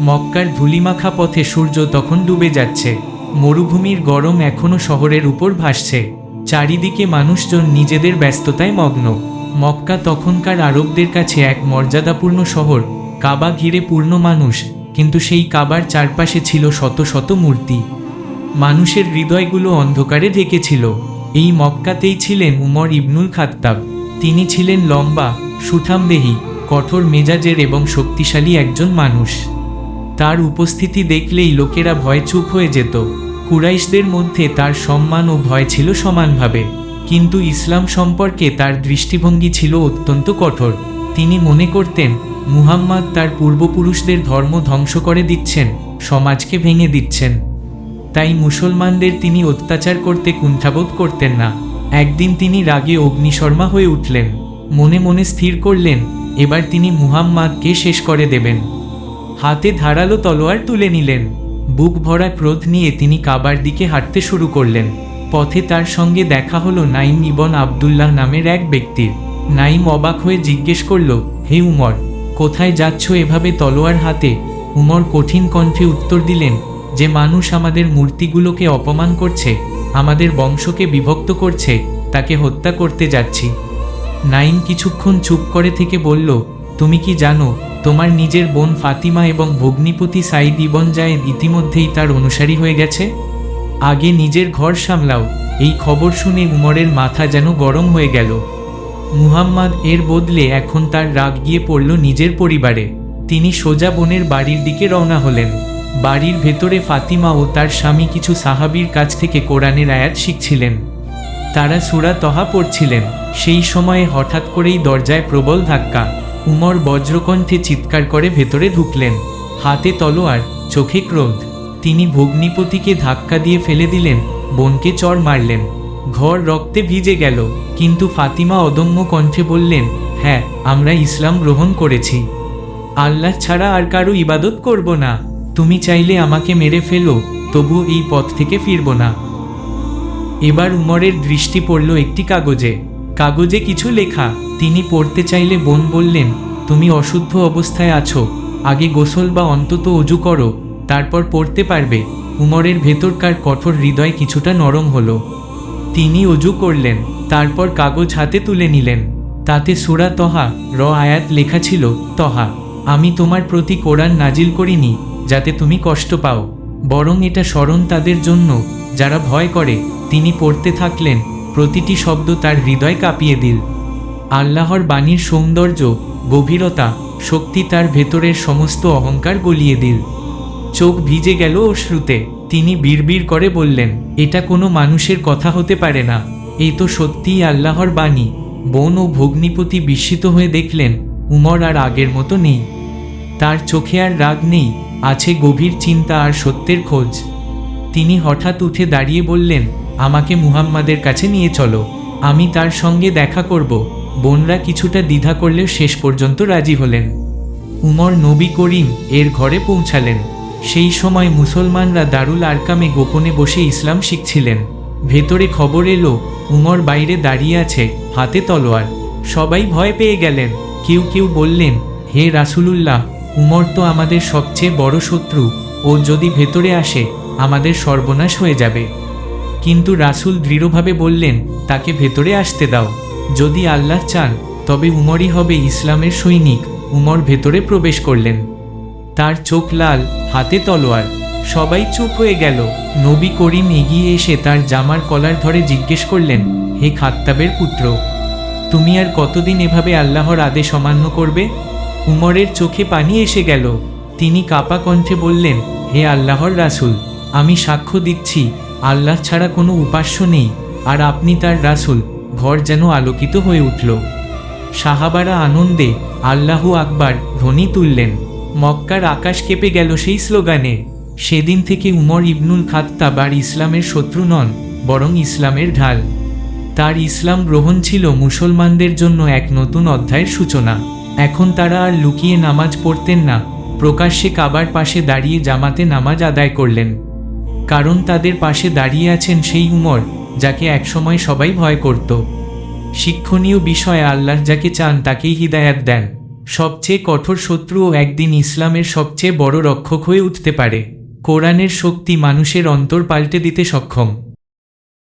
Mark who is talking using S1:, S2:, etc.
S1: মক্কার ধুলিমাখা পথে সূর্য তখন ডুবে যাচ্ছে। মরুভূমির গরম এখনও শহরের উপর ভাসছে। চারিদিকে মানুষজন নিজেদের ব্যস্ততায় মগ্ন। মক্কা তখনকার আরবদের কাছে এক মর্যাদাপূর্ণ শহর। কাবা ঘিরে পূর্ণ মানুষ, কিন্তু সেই কাবার চারপাশে ছিল শত শত মূর্তি। মানুষের হৃদয়গুলো অন্ধকারে ঢেকেছিল। এই মক্কাতেই ছিলেন উমর ইবনুল খাত্তাব। তিনি ছিলেন লম্বা, সুঠামদেহী, কঠোর মেজাজের এবং শক্তিশালী একজন মানুষ। তার উপস্থিতি দেখলেই লোকেরা ভয় চুপ হয়ে যেত। কুরাইশদের মধ্যে তার সম্মান ও ভয় ছিল সমানভাবে। কিন্তু ইসলাম সম্পর্কে তার দৃষ্টিভঙ্গি ছিল অত্যন্ত কঠোর। তিনি মনে করতেন, মুহাম্মদ তার পূর্বপুরুষদের ধর্ম ধ্বংস করে দিচ্ছেন, সমাজকে ভেঙে দিচ্ছেন। তাই মুসলমানদের তিনি অত্যাচার করতে কুণ্ঠাবোধ করতেন না। একদিন তিনি রাগে অগ্নিশর্মা হয়ে উঠলেন। মনে মনে স্থির করলেন, এবার তিনি মুহাম্মাদকে শেষ করে দেবেন। হাতে ধারালো তলোয়ার তুলে নিলেন। বুক ভরা ক্রোধ নিয়ে তিনি কাবার দিকে হাঁটতে শুরু করলেন। পথে তার সঙ্গে দেখা হলো নাইম ইবন আবদুল্লাহ নামের এক ব্যক্তির। নাইম অবাক হয়ে জিজ্ঞেস করল, হে উমর, কোথায় যাচ্ছ এভাবে তলোয়ার হাতে? উমর কঠিন কণ্ঠে উত্তর দিলেন, যে মানুষ আমাদের মূর্তিগুলোকে অপমান করছে, আমাদের বংশকে বিভক্ত করছে, তাকে হত্যা করতে যাচ্ছি। নাইম কিছুক্ষণ চুপ করে থেকে বলল, তুমি কি জানো তোমার নিজের বোন ফাতিমা এবং ভগ্নিপতি সাইদ ইবন জায়েদ ইতিমধ্যেই তার অনুসারী হয়ে গেছে? আগে নিজের ঘর সামলাও, এই খবর শুনে উমরের মাথা যেন গরম হয়ে গেল। মুহাম্মদ এর বদলে এখন তার রাগ গিয়ে পড়ল নিজের পরিবারে। তিনি সোজা বোনের বাড়ির দিকে রওনা হলেন। বাড়ির ভেতরে ফাতিমা ও তার স্বামী কিছু সাহাবীর কাছ থেকে কোরআনের আয়াত শিখছিলেন। তারা সুরা তহা পড়ছিলেন। সেই সময়ে হঠাৎ করেই দরজায় প্রবল ধাক্কা। উমর বজ্রকণ্ঠে চিৎকার করে ভেতরে ঢুকলেন। হাতে তলোয়ার, চোখে ক্রোধ। তিনি ভগ্নিপতিকে ধাক্কা দিয়ে ফেলে দিলেন, বোনকে চর মারলেন। ঘর রক্তে ভিজে গেল, কিন্তু ফাতিমা অদম্য কণ্ঠে বললেন হ্যাঁ আমরা ইসলাম গ্রহণ করেছি। আল্লাহ ছাড়া আর কারও ইবাদত করব না। তুমি চাইলে আমাকে মেরে ফেলো তবু এই পথ থেকে ফিরব না। এবার উমরের দৃষ্টি পড়ল একটি কাগজে। কাগজে কিছু লেখা। তিনি পড়তে চাইলে বোন বললেন, তুমি অশুদ্ধ অবস্থায় আছো। আগে গোসল বা অন্তত অজু করো, তারপর পড়তে পারবে। উমরের ভেতরকার কঠোর হৃদয় কিছুটা নরম হলো। তিনি অজু করলেন, তারপর কাগজ হাতে তুলে নিলেন। তাতে সুরা তহা, র আয়াত লেখা ছিল, তহা, আমি তোমার প্রতি কোরআন নাজিল করিনি, যাতে তুমি কষ্ট পাও। বরং এটা স্মরণ তাদের জন্য, যারা ভয় করে। তিনি পড়তে থাকলেন প্রতিটি শব্দ তার হৃদয় কাঁপিয়ে দিল। আল্লাহর বাণীর সৌন্দর্য, গভীরতা, শক্তি তার ভেতরের সমস্ত অহংকার গলিয়ে দিল। চোখ ভিজে গেল অশ্রুতে। তিনি বিড়বিড় করে বললেন, এটা কোনো মানুষের কথা হতে পারে না। এই তো সত্যিই আল্লাহর বাণী। বোন ও ভগ্নিপতি বিস্মিত হয়ে দেখলেন, উমর আর আগের মতো নেই। তার চোখে আর রাগ নেই, আছে গভীর চিন্তা আর সত্যের খোঁজ। তিনি হঠাৎ উঠে দাঁড়িয়ে বললেন আমাকে মুহাম্মাদের কাছে নিয়ে চলো। আমি তার সঙ্গে দেখা করব। বোনরা কিছুটা দ্বিধা করলেও শেষ পর্যন্ত রাজি হলেন। উমর নবী করিম এর ঘরে পৌঁছালেন। সেই সময় মুসলমানরা দারুল আরকামে গোপনে বসে ইসলাম শিখছিলেন। ভেতরে খবর এলো, উমর বাইরে দাঁড়িয়ে আছে, হাতে তলোয়ার। সবাই ভয় পেয়ে গেলেন। কেউ কেউ বললেন, হে রাসূলুল্লাহ, উমর তো আমাদের সবচেয়ে বড় শত্রু। ও যদি ভেতরে আসে, আমাদের সর্বনাশ হয়ে যাবে। কিন্তু রাসূল দৃঢ়ভাবে বললেন, তাকে ভেতরে আসতে দাও। যদি আল্লাহ চান, তবে উমরই হবে ইসলামের সৈনিক। উমর ভেতরে প্রবেশ করলেন। তার চোখ লাল, হাতে তলোয়ার। সবাই চুপ হয়ে গেল। নবী করিম এগিয়ে এসে তার জামার কলার ধরে জিজ্ঞেস করলেন, হে খাত্তাবের পুত্র, তুমি আর কতদিন এভাবে আল্লাহর আদেশ অমান্য করবে? উমরের চোখে পানি এসে গেল। তিনি কাপা কণ্ঠে বললেন, হে আল্লাহর রাসূল, আমি সাক্ষ্য দিচ্ছি আল্লাহ ছাড়া কোনো উপাস্য নেই, আর আপনি তার রাসূল। ঘর যেন আলোকিত হয়ে উঠল। সাহাবারা আনন্দে আল্লাহু আকবার ধ্বনি তুললেন। মক্কার আকাশ কেঁপে গেল সেই স্লোগানে। সেদিন থেকে উমর ইবনুল খাত্তাব আর ইসলামের শত্রু নন, বরং ইসলামের ঢাল। তার ইসলাম গ্রহণ ছিল মুসলমানদের জন্য এক নতুন অধ্যায়ের সূচনা। এখন তারা আর লুকিয়ে নামাজ পড়তেন না। প্রকাশ্যে কাবার পাশে দাঁড়িয়ে জামাতে নামাজ আদায় করলেন। কারণ তাদের পাশে দাঁড়িয়ে আছেন সেই উমর, যাকে একসময় সবাই ভয় করত। শিক্ষণীয় বিষয়ে আল্লাহ যাকে চান তাকেই হৃদায়াত দেন। সবচেয়ে কঠোর শত্রুও একদিন ইসলামের সবচেয়ে বড় রক্ষক হয়ে উঠতে পারে। কোরআনের শক্তি মানুষের অন্তর পাল্টে দিতে সক্ষম।